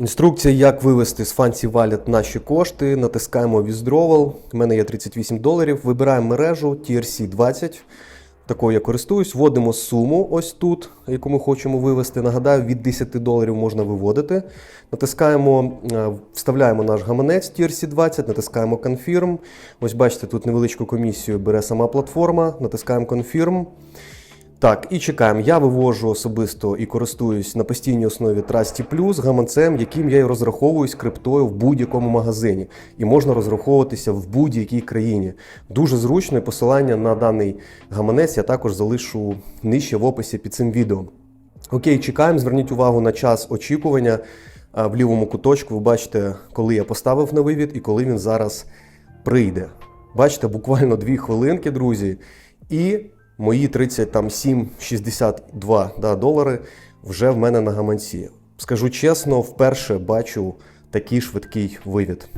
Інструкція, як вивести з Fancy Wallet наші кошти. Натискаємо Withdrawal. У мене є 38 доларів. Вибираємо мережу TRC20. Такою я користуюсь. Вводимо суму ось тут, яку ми хочемо вивести. Нагадаю, від 10 доларів можна виводити. Натискаємо, е, вставляємо наш гаманець TRC20, натискаємо Confirm. Ось бачите, тут невеличку комісію бере сама платформа. Натискаємо Confirm. Так, і чекаємо. Я вивожу особисто і користуюсь на постійній основі Trusty Plus гаманцем, яким я і розраховуюсь криптою в будь-якому магазині. І можна розраховуватися в будь-якій країні. Дуже зручно і посилання на даний гаманець я також залишу нижче в описі під цим відео. Окей, чекаємо. Зверніть увагу на час очікування. В лівому куточку ви бачите, коли я поставив на вивід і коли він зараз прийде. Бачите, буквально дві хвилинки, друзі. І мої 37,62 да, долари вже в мене на гаманці. Скажу чесно, вперше бачу такий швидкий вивід.